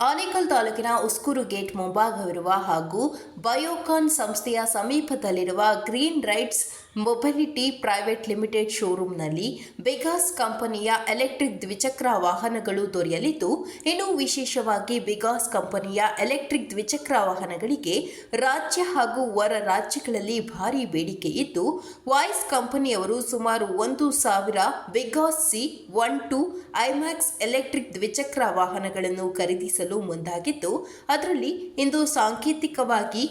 ಆನೇಕಲ್ ತಾಲೂಕಿನ ಉಸ್ಕೂರು ಗೇಟ್ ಮುಂಭಾಗವಿರುವ ಹಾಗೂ ಬಯೋಕಾನ್ ಸಂಸ್ಥೆಯ ಸಮೀಪದಲ್ಲಿರುವ Green Rights Mobility Private Limited ಶೋರೂಮ್ನಲ್ಲಿ BGauss ಕಂಪನಿಯ ಎಲೆಕ್ಟ್ರಿಕ್ ದ್ವಿಚಕ್ರ ವಾಹನಗಳು ದೊರೆಯಲಿದ್ದು, ಇನ್ನು ವಿಶೇಷವಾಗಿ ಬಿಗಾಸ್ ಕಂಪನಿಯ ಎಲೆಕ್ಟ್ರಿಕ್ ದ್ವಿಚಕ್ರ ವಾಹನಗಳಿಗೆ ರಾಜ್ಯ ಹಾಗೂ ಹೊರ ರಾಜ್ಯಗಳಲ್ಲಿ ಭಾರೀ ಬೇಡಿಕೆ ಇದ್ದು, ವಾಯ್ಸ್ ಕಂಪನಿಯವರು ಸುಮಾರು ಒಂದು ಸಾವಿರ BGauss C one two iMax electric ದ್ವಿಚಕ್ರ ವಾಹನಗಳನ್ನು ಖರೀದಿಸಲು ಮುಂದಾಗಿದ್ದು, ಅದರಲ್ಲಿ ಇಂದು ಸಾಂಕೇತಿಕವಾಗಿ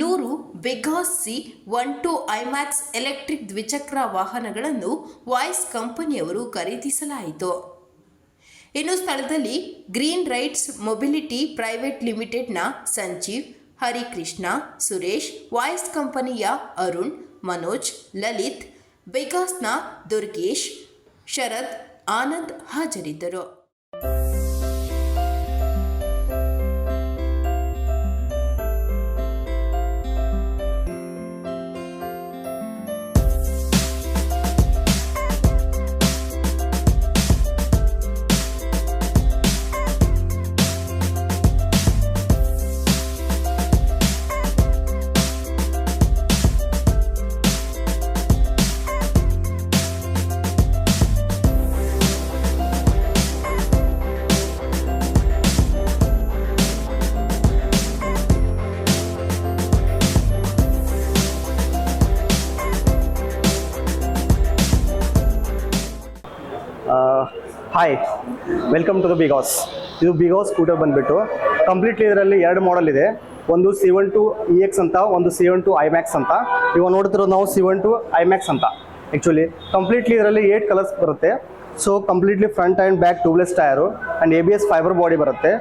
ನೂರು BGauss C one two iMax electric ದ್ವಿಚಕ್ರ ವಾಹನಗಳನ್ನು ವಾಯ್ಸ್ ಕಂಪನಿಯವರು ಖರೀದಿಸಲಾಯಿತು. ಇನ್ನು ಸ್ಥಳದಲ್ಲಿ ಗ್ರೀನ್ ರೈಟ್ಸ್ ಮೊಬಿಲಿಟಿ ಪ್ರೈವೇಟ್ ಲಿಮಿಟೆಡ್ನ ಸಂಜೀವ್, ಹರಿಕೃಷ್ಣ, ಸುರೇಶ್, ವಾಯ್ಸ್ ಕಂಪನಿಯ ಅರುಣ್, ಮನೋಜ್, ಲಲಿತ್ ಬೆಗಾಸ್ನ ದುರ್ಗೇಶ್, ಶರತ್, ಆನಂದ್ ಹಾಜರಿದ್ದರು. ವೆಲ್ಕಮ್ ಟು ದ ಬಿಗಾಸ್ ಇದು ಬಿಗಾಸ್ ಸ್ಕೂಟರ್ ಬಂದ್ಬಿಟ್ಟು ಕಂಪ್ಲೀಟ್ಲಿ ಇದರಲ್ಲಿ ಎರಡು ಮಾಡಲ್ ಇದೆ. ಒಂದು C one two E X ಅಂತ, ಒಂದು ಸಿ ಒನ್ ಟು ಮ್ಯಾಕ್ಸ್ ಅಂತ. ಇವಾಗ ನೋಡ್ತಿರೋದು ನಾವು ಸಿ ಒನ್ ಟು ಮ್ಯಾಕ್ಸ್ ಅಂತ. ಆ್ಯಕ್ಚುಲಿ ಕಂಪ್ಲೀಟ್ಲಿ ಇದರಲ್ಲಿ ಏಟ್ ಕಲರ್ಸ್ ಬರುತ್ತೆ. So completely front and back tubeless tyre and A B S fibre body ಬರುತ್ತೆ.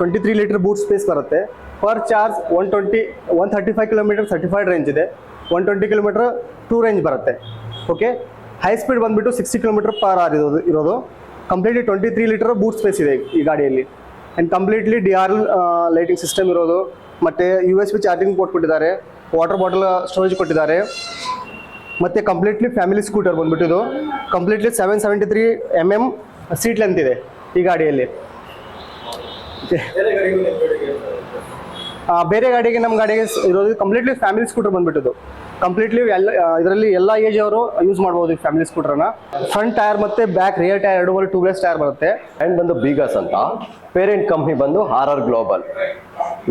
Twenty three litre boot space ಬರುತ್ತೆ. Per charge one twenty one thirty five kilometre certified range ಇದೆ. One twenty kilometre to range ಬರುತ್ತೆ. Okay high speed ಬಂದುಬಿಟ್ಟು sixty kilometre per hour ಇರೋದು ಇರೋದು. Completely twenty three litre boot space ಇದೆ ಈ ಗಾಡಿಯಲ್ಲಿ. And completely D R lighting system ಇರೋದು. ಮತ್ತು U S B charging port ಕೊಟ್ಟಿದ್ದಾರೆ. ವಾಟರ್ ಬಾಟಲ್ ಸ್ಟೋರೇಜ್ ಕೊಟ್ಟಿದ್ದಾರೆ. ಮತ್ತು completely family scooter ಬಂದುಬಿಟ್ಟಿದ್ದು completely seven seventy three M M seat length ಇದೆ ಈ ಗಾಡಿಯಲ್ಲಿ. ಬೇರೆ ಗಾಡಿಗೆ ನಮ್ಮ ಗಾಡಿಗೆ ಇರೋದು ಕಂಪ್ಲೀಟ್ಲಿ ಫ್ಯಾಮಿಲಿ ಸ್ಕೂಟರ್ ಬಂದ್ಬಿಟ್ಟು ಕಂಪ್ಲೀಟ್ಲಿ ಎಲ್ಲ ಇದರಲ್ಲಿ ಎಲ್ಲ ಏಜ್ ಅವರು ಯೂಸ್ ಮಾಡ್ಬೋದು ಈ ಫ್ಯಾಮಿಲಿ ಸ್ಕೂಟರ್ನ ಫ್ರಂಟ್ ಟೈರ್ ಮತ್ತೆ ಬ್ಯಾಕ್ ರಿಯರ್ ಟೈರ್ ಎರಡು ಟೂ ಬ್ಲೇಸ್ ಟೈರ್ ಬರುತ್ತೆ. ಆ್ಯಂಡ್ ಬಂದು ಬೀಗಸ್ ಅಂತ. ಪೇರೆಂಟ್ ಕಂಪ್ನಿ ಬಂದು ಆರ್ ಆರ್ ಗ್ಲೋಬಲ್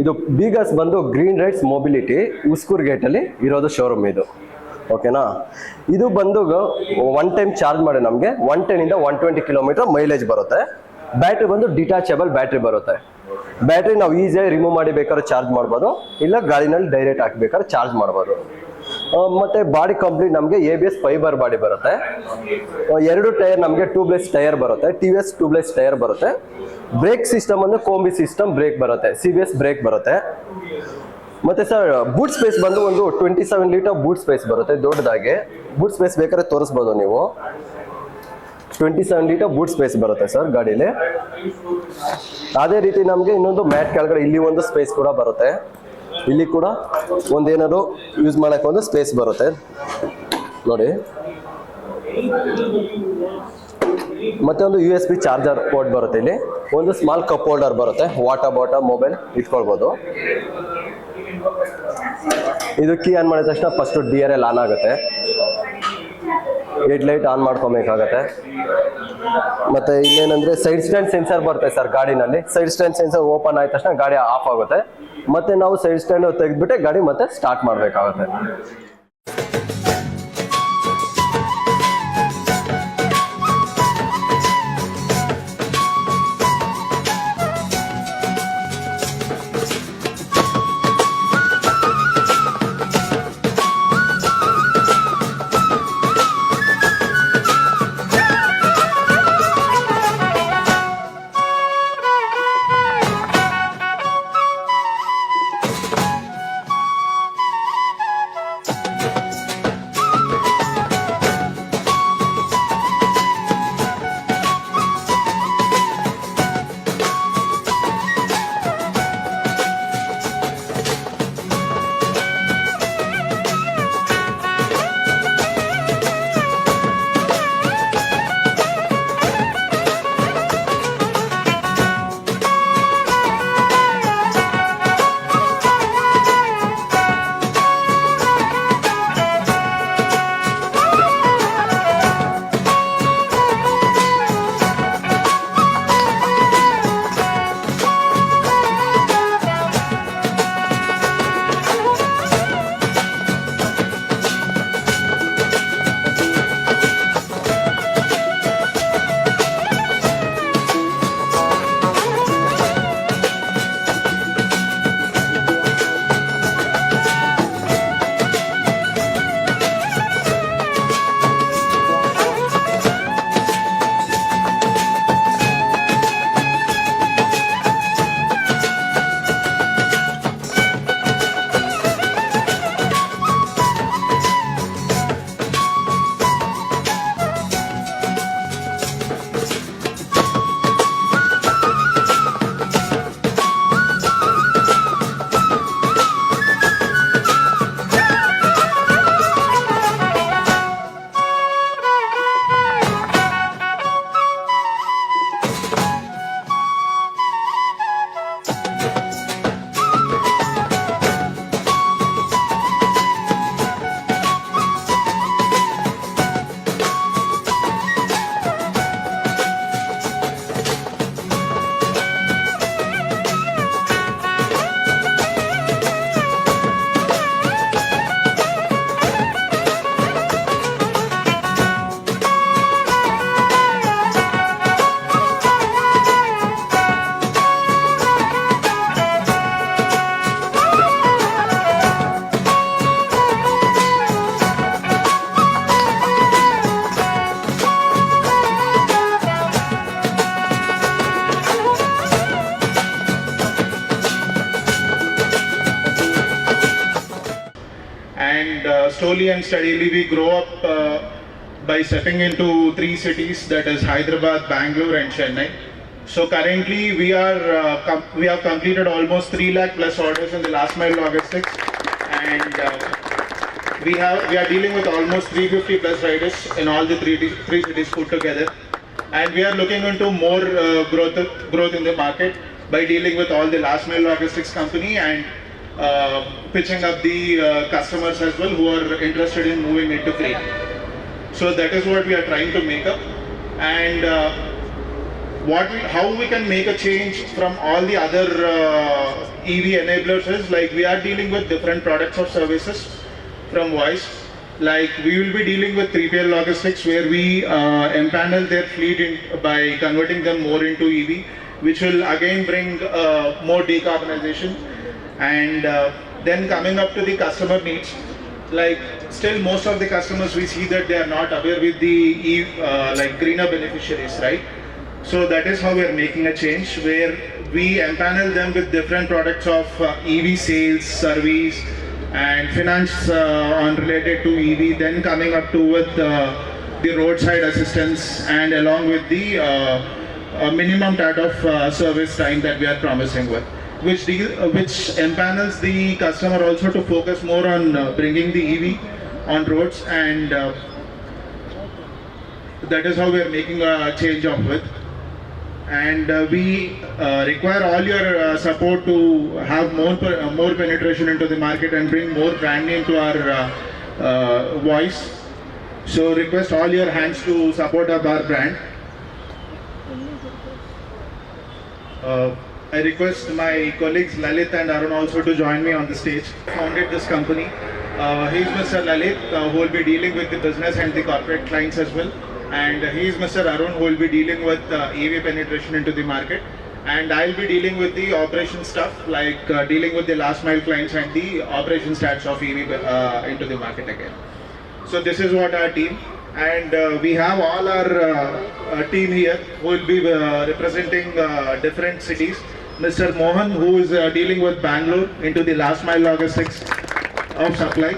ಇದು ಬೀಗಸ್ ಬಂದು ಗ್ರೀನ್ ರೈಟ್ಸ್ ಮೊಬಿಲಿಟಿ ಉಸ್ಕೂರ್ ಗೇಟಲ್ಲಿ ಇರೋದು ಶೋರೂಮ್ ಇದು. ಓಕೆನಾ ಇದು ಬಂದು ಒನ್ ಟೈಮ್ ಚಾರ್ಜ್ ಮಾಡಿ ನಮಗೆ. ಒನ್ ಇಂದ ಒನ್ ಟ್ವೆಂಟಿ ಕಿಲೋಮೀಟರ್ ಮೈಲೇಜ್ ಬರುತ್ತೆ. ಬ್ಯಾಟ್ರಿ ಬಂದು ಡಿಟ್ಯಾಚಬಲ್ ಬ್ಯಾಟ್ರಿ ಬರುತ್ತೆ. ಬ್ಯಾಟ್ರಿ ನಾವು ಈಸಿಯಾಗಿ ರಿಮೂವ್ ಮಾಡಿ ಬೇಕಾದ್ರೆ ಚಾರ್ಜ್ ಮಾಡ್ಬೋದು. ಇಲ್ಲ ಗಾಡಿನಲ್ಲಿ ಡೈರೆಕ್ಟ್ ಹಾಕ್ಬೇಕಾದ್ರೆ ಚಾರ್ಜ್ ಮಾಡ್ಬೋದು. ಮತ್ತೆ ಬಾಡಿ ಕಂಪ್ಲೀಟ್ ನಮಗೆ A B S fibre body ಬರುತ್ತೆ. ಎರಡು ಟೈರ್ ನಮಗೆ ಟ್ಯೂಬ್ಲೆಸ್ ಟೈರ್ ಬರುತ್ತೆ. T V S tubeless tyre ಬರುತ್ತೆ. ಬ್ರೇಕ್ ಸಿಸ್ಟಮ್ ಅಂದ್ರೆ ಕೋಂಬಿ ಸಿಸ್ಟಮ್ ಬ್ರೇಕ್ ಬರುತ್ತೆ. ಸಿ ಬಿ ಎಸ್ ಬ್ರೇಕ್ ಬರುತ್ತೆ. ಮತ್ತೆ ಸರ್ ಬೂಟ್ ಸ್ಪೇಸ್ ಬಂದು ಒಂದು twenty seven litre boot space ಬರುತ್ತೆ, ದೊಡ್ಡದಾಗಿ. ಬೂಟ್ ಸ್ಪೇಸ್ ಬೇಕಾದ್ರೆ ತೋರಿಸ್ಬೋದು ನೀವು. Twenty seven litre boot space ಬರುತ್ತೆ ಸರ್ ಗಾಡೀಲಿ. ಅದೇ ರೀತಿ ನಮಗೆ ಇನ್ನೊಂದು ಮ್ಯಾಟ್ ಕೆಳಗಡೆ ಇಲ್ಲಿ ಒಂದು ಸ್ಪೇಸ್ ಕೂಡ ಬರುತ್ತೆ. ಇಲ್ಲಿ ಕೂಡ ಒಂದೇನಾದ್ರು ಯೂಸ್ ಮಾಡಕ್ಕೆ ಒಂದು ಸ್ಪೇಸ್ ಬರುತ್ತೆ. ನೋಡಿ. ಮತ್ತೆ ಒಂದು U S B charger port ಬರುತ್ತೆ ಇಲ್ಲಿ. ಒಂದು ಸ್ಮಾಲ್ ಕಪ್ ಹೋಲ್ಡರ್ ಬರುತ್ತೆ. ವಾಟರ್ ಬಾಟಲ್ ಮೊಬೈಲ್ ಇಟ್ಕೊಳ್ಬೋದು. ಇದು ಕೀ ಆನ್ ಮಾಡಿದ ತಕ್ಷಣ first D R L on ಆಗುತ್ತೆ. ಹೆಡ್ ಲೈಟ್ ಆನ್ ಮಾಡ್ಕೊಬೇಕಾಗತ್ತೆ. ಮತ್ತೆ ಇನ್ನೇನಂದ್ರೆ ಸೈಡ್ ಸ್ಟ್ಯಾಂಡ್ ಸೆನ್ಸರ್ ಬರುತ್ತೆ ಸರ್ ಗಾಡಿನಲ್ಲಿ. ಸೈಡ್ ಸ್ಟ್ಯಾಂಡ್ ಸೆನ್ಸರ್ ಓಪನ್ ಆದ ತಕ್ಷಣ ಗಾಡಿ ಆಫ್ ಆಗುತ್ತೆ. ಮತ್ತೆ ನಾವು ಸೈಡ್ ಸ್ಟ್ಯಾಂಡ್ ತೆಗೆದ್ಬಿಟ್ಟೆ ಗಾಡಿ ಮತ್ತೆ ಸ್ಟಾರ್ಟ್ ಮಾಡಬೇಕಾಗುತ್ತೆ. Slowly and steadily we grow up uh, by stepping into three cities that is Hyderabad, Bangalore, and Chennai. So currently we are uh, com- we have completed almost 3 lakh plus orders in the last mile logistics, and uh, we have we are dealing with almost 350 plus riders in all the three three cities put together, and we are looking into more uh, growth growth in the market by dealing with all the last mile logistics company and pitching up the uh, customers as well who are interested in moving into freight. So that is what we are trying to make up, and. Uh, what we, how we can make a change from all the other uh, EV enablers is like we are dealing with different products or services from voice. Like we will be dealing with 3PL logistics where we uh, empanel their fleet in, by converting them more into EV, which will again bring uh, more decarbonization. And uh, then coming up to the customer needs, like still most of the customers we see that they are not aware with the uh, like greener beneficiaries, right? So that is how we are making a change where we empanel them with different products of uh, EV sales, service, and finance uh, on related to EV. Then coming up to with uh, the roadside assistance and along with the uh, minimum type of service time that we are promising with, which deal, uh, which empanels the customer also to focus more on uh, bringing the EV on roads and. Uh, that is how we are making a change of with and uh, we uh, require all your uh, support to have more more penetration into the market and bring more brand name to our voice so request all your hands to support our brand I request my colleagues Lalit and Arun also to join me on the stage. Founded this company. Uh, he is Mr. Lalit uh, who will be dealing with the business and the corporate clients as well. And he is Mr. Arun who will be dealing with uh, EV penetration into the market. And I'll be dealing with the operation stuff like uh, dealing with the last mile clients and the operation stats of EV uh, into the market again. So this is what our team, and uh, we have all our uh, uh, team here who will be uh, representing uh, different cities. Mr. Mohan, who is uh, dealing with Bangalore into the last mile logistics of supply.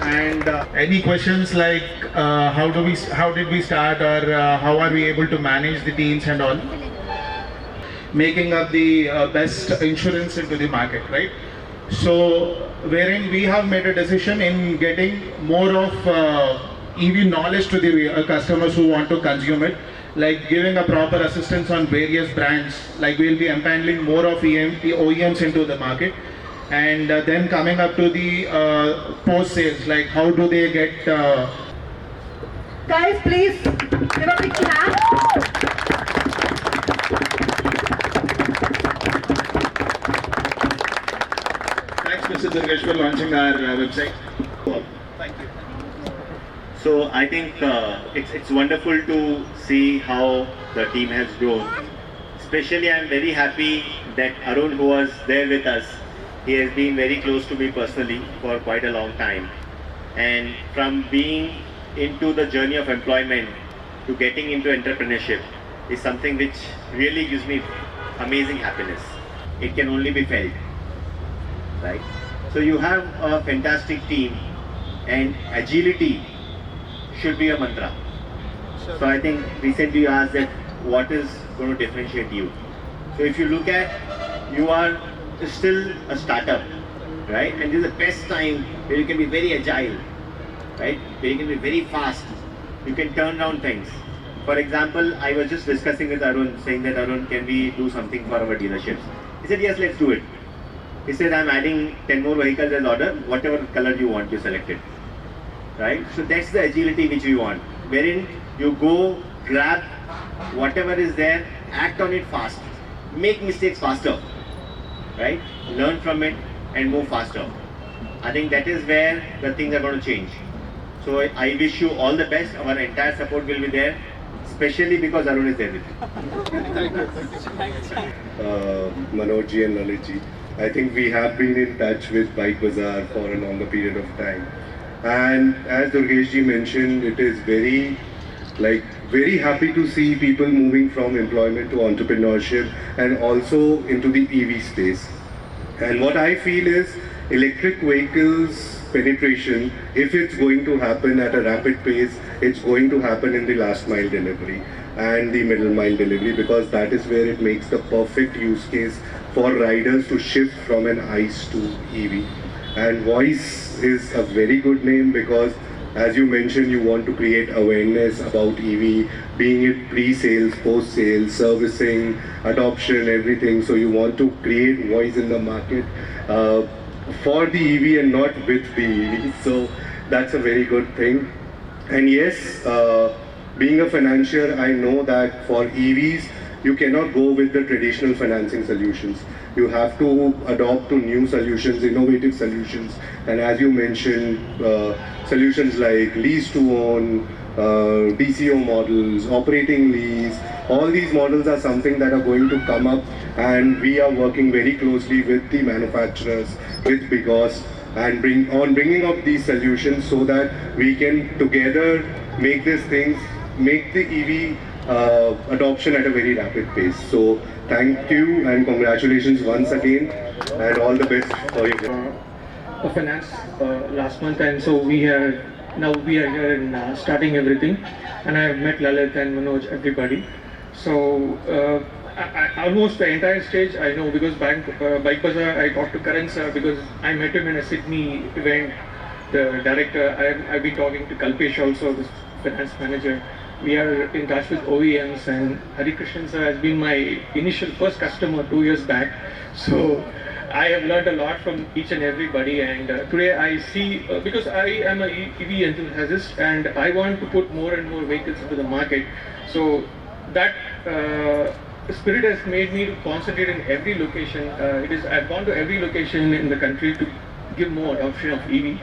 And uh, any questions like uh, how do we, how did we start, or uh, how are we able to manage the teams and all? making up the uh, best insurance into the market, right? So, wherein we have made a decision in getting more of uh, EV knowledge to the uh, customers who want to consume it, like giving a proper assistance on various brands, like we'll be empaneling more of EM, OEMs into the market. And uh, then coming up to the uh, post sales, like how do they get uh, Guys, please give a big clap. Thanks, Mr. Durgesh, for launching our uh, website. So I think uh, it's it's wonderful to see how the team has grown. Especially, I'm very happy that Arun, who was there with us, he has been very close to me personally for quite a long time. And from being into the journey of employment to getting into entrepreneurship is something which really gives me amazing happiness. It can only be felt, right? So you have a fantastic team, and agility should be a mantra. So I think recently you asked that what is going to differentiate you. So if you look at, you are still a startup, right? And this is the best time where you can be very agile, right? Where you can be very fast. You can turn around things. For example, I was just discussing with Arun, saying that Arun, can we do something for our dealerships? He said, yes, let's do it. He said, I'm adding 10 more vehicles as order, whatever color you want, you select it right? So that's the agility which we want, wherein you go, grab whatever is there, act on it fast, make mistakes faster, right? Learn from it and move faster. I think that is where the things are going to change. So I I wish you all the best. Our entire support will be there, especially because Arun is there with you. uh, Manojji and Lalitji. I think we have been in touch with Bike Bazaar for a longer period of time. And as Durgeshji mentioned, it is very, like, very happy to see people moving from employment to entrepreneurship and also into the EV space. And what I feel is electric vehicles penetration, if it's going to happen at a rapid pace, it's going to happen in the last mile delivery and the middle mile delivery because that is where it makes the perfect use case for riders to shift from an ICE to EV. And voice is a very good name because as you mentioned, you want to create awareness about EV, being it pre-sales, post-sales, servicing, adoption, everything. So you want to create voice in the market uh, for the EV and not with the EV. So that's a very good thing. And yes, uh, being a financier, I know that for EVs, you cannot go with the traditional financing solutions. You have to adopt to new solutions, innovative solutions, and as you mentioned, uh, solutions like lease to own, uh, DCO models, operating lease. All these models are something that are going to come up, and we are working very closely with the manufacturers, with Bigos, and bring on bringing up these solutions so that we can together make these things, make the EV uh, adoption at a very rapid pace. So thank you and congratulations once again, and all the best for your. of finance uh, last month and so we are now we are here in uh, starting everything and I have met Lalit and Manoj everybody so uh, I, I, almost the entire stage I know because bank uh, Bike Bazaar I talked to Karan sir because I met him in a Sydney event the director I, I've been talking to Kalpesh also the finance manager we are in touch with OEMs and Hari Krishnan sir has been my initial first customer two years back so I have learned a lot from each and everybody, and uh, today I see uh, because I am a EV enthusiast and I want to put more and more vehicles into the market. So that uh, spirit has made me to concentrate in every location. Uh, it is I've gone to every location in the country to give more adoption of EV.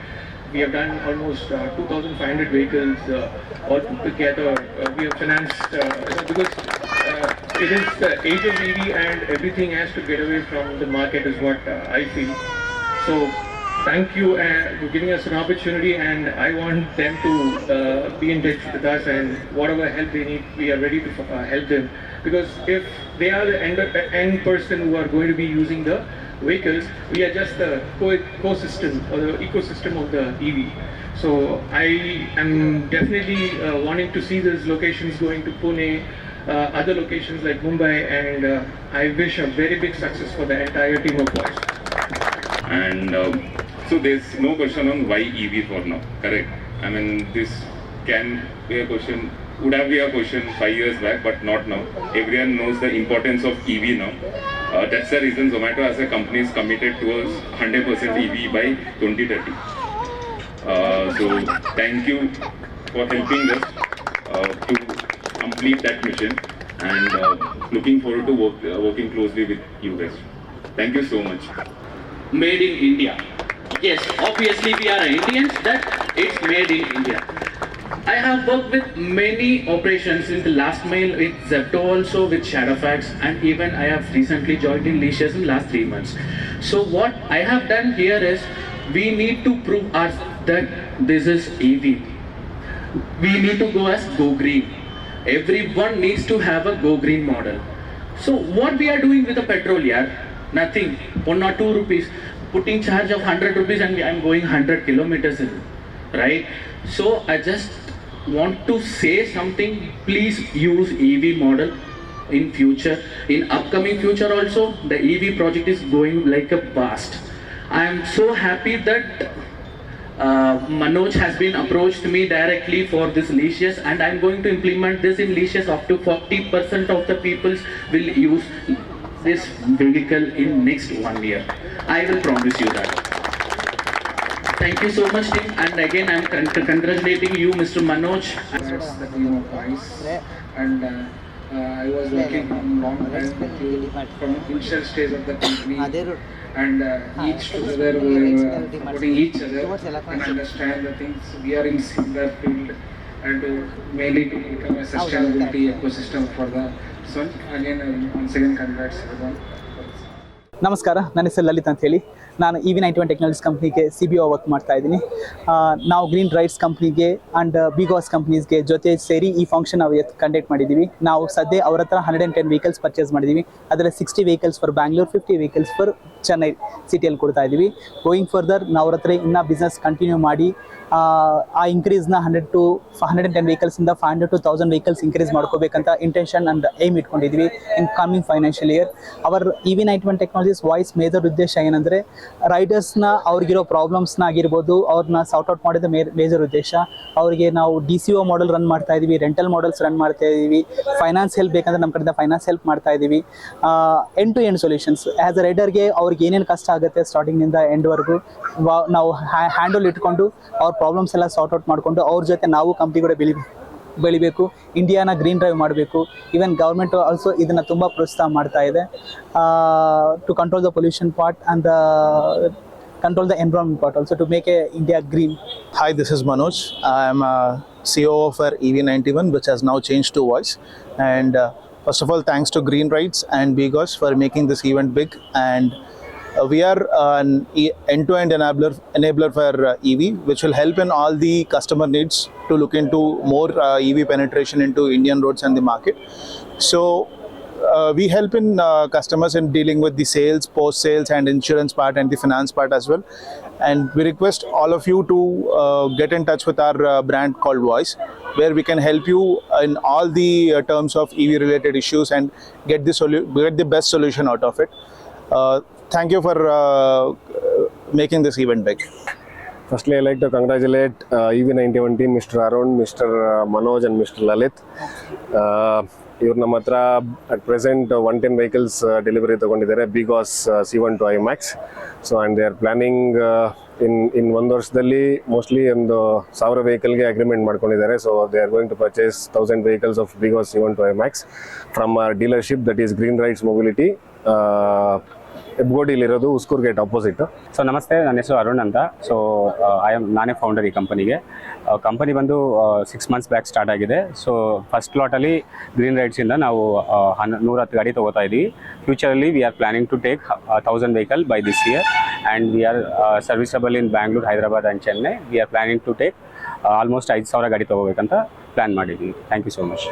We have done almost uh, 2,500 vehicles uh, all put together. Uh, we have financed uh, because uh, it is the age of EV and everything has to get away from the market is what uh, I feel. So thank you uh, for giving us an opportunity and I want them to uh, be in touch with us and whatever help they need, we are ready to uh, help them. Because if they are the end, end person who are going to be using the vehicles, we are just the co- ecosystem or the ecosystem of the EV. So I am definitely uh, wanting to see these locations going to Pune, uh, other locations like Mumbai, and uh, I wish a very big success for the entire team of boys. and um, so there's no question on why EV for now, correct? I mean, this can be a question, would have been a question five years back, but not now. Everyone knows the importance of EV now. Uh, that's the reason Zomato as a company is committed towards 100% EV by 2030. Uh, so thank you for helping us uh, to complete that mission and uh, looking forward to work, uh, working closely with you guys. Thank you so much. made in India. Yes, obviously we are Indians, that it's made in India. I have worked with many operations in the last mile with Zepto also, with Shadowfax, and even I have recently joined in Leashes in last three months. So what I have done here is, we need to prove us that this is EV. We need to go as Go Green. Everyone needs to have a Go Green model. So what we are doing with the petrol, yeah? Nothing. One or two rupees. Putting charge of 100 rupees and I'm going 100 kilometers in. Right? So I just want to say something. Please use EV model in future. In upcoming future also, the EV project is going like a blast. I am so happy that uh, Manoj has been approached me directly for this leashes and I'm going to implement this in leashes up to 40% of the peoples will use this vehicle in next one year. I will promise you that. Thank you so much team and again I'm con- congratulating you Mr. Manoj. Team of and uh, uh, I was working long time with you from initial stage of the company and uh, each together we were supporting each other and understand the things we are in similar field and uh, mainly to become a sustainability ecosystem for the sun. again uh, once again congrats everyone. ನಮಸ್ಕಾರ ನನ್ನ ಹೆಸರು ಲಲಿತ್ ಅಂತ ಹೇಳಿ ನಾನು E V ninety one Technologies ಕಂಪ್ನಿಗೆ C B O work ಮಾಡ್ತಾ ಇದ್ದೀನಿ. ನಾವು ಗ್ರೀನ್ ರೈಟ್ಸ್ ಕಂಪ್ನಿಗೆ ಆ್ಯಂಡ್ ಬಿಗಾಸ್ ಕಂಪ್ನೀಸ್ಗೆ ಜೊತೆ ಸೇರಿ ಈ ಫಂಕ್ಷನ್ ನಾವು ಕಂಡಕ್ಟ್ ಮಾಡಿದ್ದೀವಿ. ನಾವು ಸದ್ಯ ಅವ್ರ ಹತ್ರ hundred and ten vehicles purchase ಮಾಡಿದ್ದೀವಿ. ಅದರಲ್ಲಿ sixty vehicles for Bangalore fifty vehicles for Chennai ಸಿಟಿಯಲ್ಲಿ ಕೊಡ್ತಾ ಇದ್ದೀವಿ. ಗೋಯಿಂಗ್ ಫರ್ದರ್ ನಾವು ಅವ್ರ ಹತ್ರ ಇನ್ನೂ ಬಿಸ್ನೆಸ್ ಕಂಟಿನ್ಯೂ ಮಾಡಿ ಆ, ಇನ್ಕ್ರೀಸ್ನ hundred to hundred and ten ವೆಹಿಕಲ್ಸಿಂದ five hundred to thousand vehicles increase ಮಾಡ್ಕೋಬೇಕಂತ intention and aim ಇಟ್ಕೊಂಡಿದ್ವಿ in coming financial year our E V ninety one Technologies Voice major ಉದ್ದೇಶ ಏನಂದರೆ ರೈಡರ್ಸ್ನ ಅವ್ರಿಗಿರೋ ಪ್ರಾಬ್ಲಮ್ಸ್ನ ಆಗಿರ್ಬೋದು ಅವ್ರನ್ನ ಸಾರ್ಟ್ ಔಟ್ ಮಾಡಿದ ಮೇ ಮೇಜರ್ ಉದ್ದೇಶ, ಅವರಿಗೆ ನಾವು D C O model run ಮಾಡ್ತಾ ಇದ್ದೀವಿ ರೆಂಟಲ್ ಮಾಡೆಲ್ಸ್ ರನ್ ಮಾಡ್ತಾ ಇದ್ದೀವಿ ಫೈನಾನ್ಸ್ ಹೆಲ್ಪ್ ಬೇಕಂದ್ರೆ ನಮ್ಮ ಕಡೆಯಿಂದ ಫೈನಾನ್ಸ್ ಹೆಲ್ಪ್ ಮಾಡ್ತಾ ಇದ್ದೀವಿ end to end solutions as a ರೈಡರ್ಗೆ ಅವ್ರಿಗೆ ಏನೇನು ಕಷ್ಟ ಆಗುತ್ತೆ ಸ್ಟಾರ್ಟಿಂಗ್ನಿಂದ ಎಂಡ್ವರೆಗೂ ನಾವು ಹ್ಯಾಂಡಲ್ ಇಟ್ಕೊಂಡು, ಅವ್ರ ಪ್ರಾಬ್ಲಮ್ಸ್ ಎಲ್ಲ ಸಾರ್ಟ್ ಔಟ್ ಮಾಡಿಕೊಂಡು, ಅವ್ರ ಜೊತೆ ನಾವು ಕಂಪ್ನಿ ಕೂಡ ಬೆಳಿ ಬೆಳಿಬೇಕು ಇಂಡಿಯಾನ ಗ್ರೀನ್ ಡ್ರೈವ್ ಮಾಡಬೇಕು. ಈವನ್ ಗೌರ್ಮೆಂಟ್ ಆಲ್ಸೋ ಇದನ್ನು ತುಂಬ ಪ್ರೋತ್ಸಾಹ ಮಾಡ್ತಾ ಇದೆ. To control the pollution part and the control the environment part also to make a India green hi this is Manoj I am C O for E V ninety one which has now change to Voice and first of all thanks to Green Rights and BGauss for making this event big and we are an e- end-to-end enabler, enabler for uh, EV, which will help in all the customer needs to look into more uh, EV penetration into Indian roads and the market. So uh, we help in uh, customers in dealing with the sales, post sales, and insurance part and the finance part as well. And we request all of you to uh, get in touch with our uh, brand called Voice, where we can help you in all the uh, terms of EV related issues and get the solu- get the best solution out of it. Uh, thank you for uh, making this event big. Firstly, I'd like to congratulate uh, EV91 team, Mr. Arun, Mr. Manoj, and Mr. Lalit. Uh, ಇವ್ರು ನಮ್ಮ ಹತ್ರ at present one ten vehicles delivery ತೊಗೊಂಡಿದ್ದಾರೆ Bgauss C one two I max so and they are planning in in ಒಂದು ವರ್ಷದಲ್ಲಿ mostly ಒಂದು ಸಾವಿರ ವೆಹಿಕಲ್ಗೆ agreement ಮಾಡ್ಕೊಂಡಿದ್ದಾರೆ so they are going to purchase thousand vehicles of Bgauss C one two I max from dealership that is Green Rides Mobility ಹೆಬ್ಗೋಡಿಲಿರೋದು Huskur gate opposite so ನಮಸ್ತೆ, ನನ್ನ ಹೆಸರು ಅರುಣ್ ಅಂತ. ಸೊ ಐ ಆಮ್ ನಾನೇ ಫೌಂಡರ್ ಈ ಕಂಪನಿಗೆ ಕಂಪನಿ ಬಂದು six months back start ಆಗಿದೆ. So first ಲಾಟಲ್ಲಿ ಗ್ರೀನ್ ರೈಡ್ಸಿಂದ ನಾವು ಹನ್ ನೂರ ಹತ್ತು ಗಾಡಿ ತೊಗೋತಾ ಇದ್ದೀವಿ ಫ್ಯೂಚರಲ್ಲಿ we are planning to take thousand vehicle by this year and we are serviceable in Bangalore Hyderabad and Chennai we are planning to take almost ಐದು ಸಾವಿರ ಗಾಡಿ ತೊಗೋಬೇಕಂತ ಪ್ಲ್ಯಾನ್ ಮಾಡಿದ್ದೀವಿ ಥ್ಯಾಂಕ್ ಯು ಸೊ ಮಚ್